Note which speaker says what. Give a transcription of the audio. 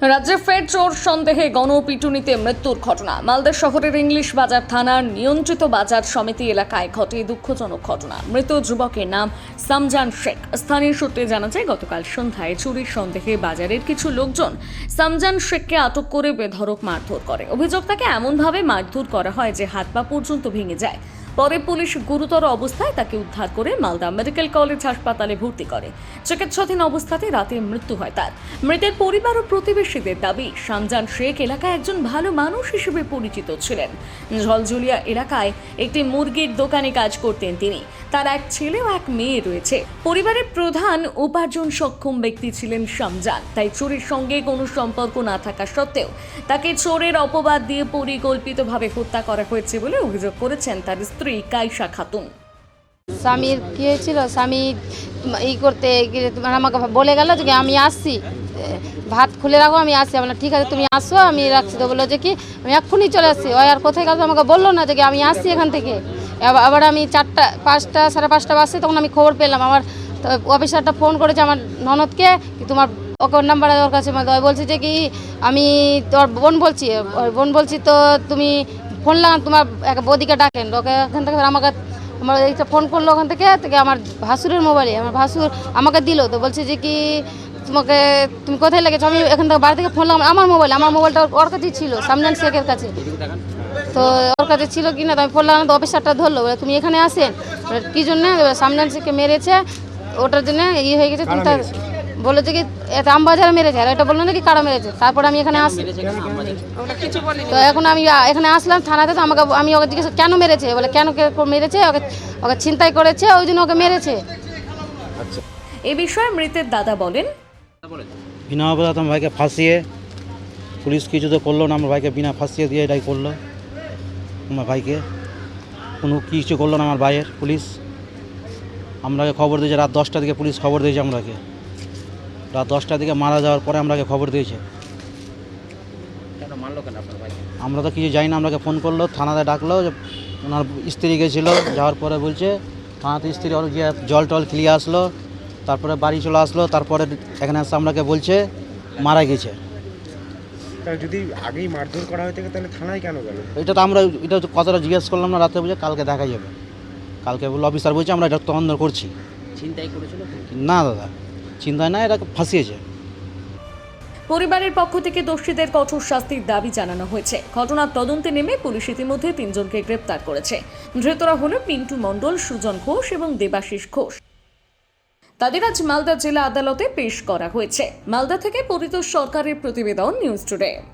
Speaker 1: রাজ্যে ফের চোর সন্দেহে গণপিটুনিতে মৃত্যুর ঘটনা। মালদা শহরের ইংলিশ বাজার থানার নিয়ন্ত্রিত বাজার সমিতি এলাকায় ঘটে দুঃখজনক ঘটনা। মৃত যুবকের নাম সামজান শেখ। স্থানীয় সূত্রে জানা যায়, গতকাল সন্ধ্যায় চুরির সন্দেহে বাজারের কিছু লোকজন সামজান শেখকে আটক করে বেধড়ক মারধর করে। অভিযোগ তাকে এমনভাবে মারধর করা হয় যে হাত পা পর্যন্ত ভেঙে যায়। পরে পুলিশ গুরুতর অবস্থায় তাকে উদ্ধার করে মালদা মেডিকেল কলেজ হাসপাতালে ভর্তি করে। চিকিৎসাধীন অবস্থাতে রাতে মৃত্যু হয় তার। মৃতের পরিবার ও প্রতিবেশীদের দাবি শামজান শেখ এলাকায় একজন ভালো মানুষ হিসেবে পরিচিত ছিলেন। ঝলঝুলিয়া এলাকায় একটি মুরগির দোকানে কাজ করতেন তিনি। তার এক ছেলে ও এক মেয়ে রয়েছে। পরিবারের প্রধান উপার্জন সক্ষম ব্যক্তি ছিলেন শামজান। তাই চোরের সঙ্গে কোনো সম্পর্ক না থাকা সত্ত্বেও তাকে চোরের অপবাদ দিয়ে পরিকল্পিতভাবে হত্যা করা হয়েছে বলে অভিযোগ করেছেন তার স্ত্রী। কাইসা খাতুন
Speaker 2: স্বামীর কী হয়েছিল? স্বামী ই করতে মানে আমাকে বলে গেল যে আমি আসছি। ভাত খুলে রাখো আমি আসছি। আমি বললাম, ঠিক আছে তুমি আসো আমি রাখছি। তো বলল যে কি আমি এক্ষুনি চলে আসছি। ওই আর কোথায় গেল? আমাকে বলল না যে কি আমি আসছি এখান থেকে। আবার আমি চারটা পাঁচটা সাড়ে পাঁচটা বাজছে তখন আমি খবর পেলাম। আমার অফিসারটা ফোন করেছে আমার ননদকে কি তোমার ওর নাম্বার ওর কাছে? বলছে যে কি আমি তোর বোন বলছি বোন বলছি তো তুমি ফোন লাগান তোমার এক বৌদিকে ডাকেন ওকে এখান থেকে আমাকে আমার এইটা ফোন করল ওখান থেকে থেকে আমার ভাসুরের মোবাইলে আমার ভাসুর আমাকে দিল তো বলছে যে কি তোমাকে তুমি কোথায় লেগেছো? আমি এখান থেকে বাড়ি থেকে ফোন লাগাম আমার মোবাইল আমার মোবাইলটা ওর কাছেই ছিল সামজান শেখের কাছে। তো ওর কাছে ছিল কি না তো আমি ফোন লাগানো তো অফিসারটা ধরলো বলে তুমি এখানে আসেন। কি জন্য সামজান শেখকে মেরেছে ওটার জন্য ইয়ে হয়ে গেছে তুমি তার বলেছে কি এত আমবাজারে মেরেছে আর এটা বলল নাকি কারা মেরেছে? তারপর আমি এখানে আসি। তো এখন আমি এখানে আসলাম থানাতে তো আমাকে আমি ওকে জিজ্ঞেস কেন মেরেছে? বলে কেন কে মেরেছে? ওকে ওকে ছিনতাই করেছে ওই জন্য ওকে মেরেছে।
Speaker 1: এ বিষয়ে মৃতের দাদা বলেন।
Speaker 3: বিনা অপরাধ আমার ভাইকে ফাঁসিয়ে পুলিশ কিছু তো করল না আমার ভাইকে বিনা ফাঁসিয়ে দিয়ে এটাই করল। আমার ভাইকে কোনো কিছু করল না আমার ভাইয়ের পুলিশ। আমরাকে খবর দিয়েছে রাত দশটার দিকে পুলিশ খবর দিয়েছে আমরাকে। রাত দশটার দিকে মারা যাওয়ার পরে আমরাকে খবর দিয়েছে। আমরা তো কিছু জানি না আমরাকে ফোন করল থানাতে ডাকলো যে ওনার স্ত্রী গেছিল যাওয়ার পরে বলছে থানাতে স্ত্রী ওর গিয়ে জল টল খেলিয়ে আসলো তারপরে বাড়ি চলে আসলো তারপরে এখানে এসে আমরাকে বলছে মারা গেছে।
Speaker 4: যদি আগেই মারধর করা হয়ে থাকে তাহলে থানায় কেন গেল?
Speaker 3: এটা তো আমরা এটা কথাটা জিজ্ঞেস করলাম না রাতে বুঝে কালকে দেখা যাবে। কালকে বলল অফিসার বলছে আমরা এটা তদন্ত করছি।
Speaker 5: চিন্তাই করেছিল?
Speaker 3: না দাদা। চিন্তায় না এটা ফাঁসিয়েছে
Speaker 1: পরিবারের পক্ষ থেকে দোষীদের কঠোর শাস্তির দাবি জানানো হয়েছে। ঘটনার তদন্তে নেমে পুলিশ ইতিমধ্যে তিনজনকে গ্রেপ্তার করেছে। ধৃতরা হল পিন্টু মণ্ডল, সুজন ঘোষ এবং দেবাশিস ঘোষ। তাদের আজ মালদা জেলা আদালতে পেশ করা হয়েছে। মালদা থেকে পরিত সরকারের প্রতিবেদন নিউজ টুডে।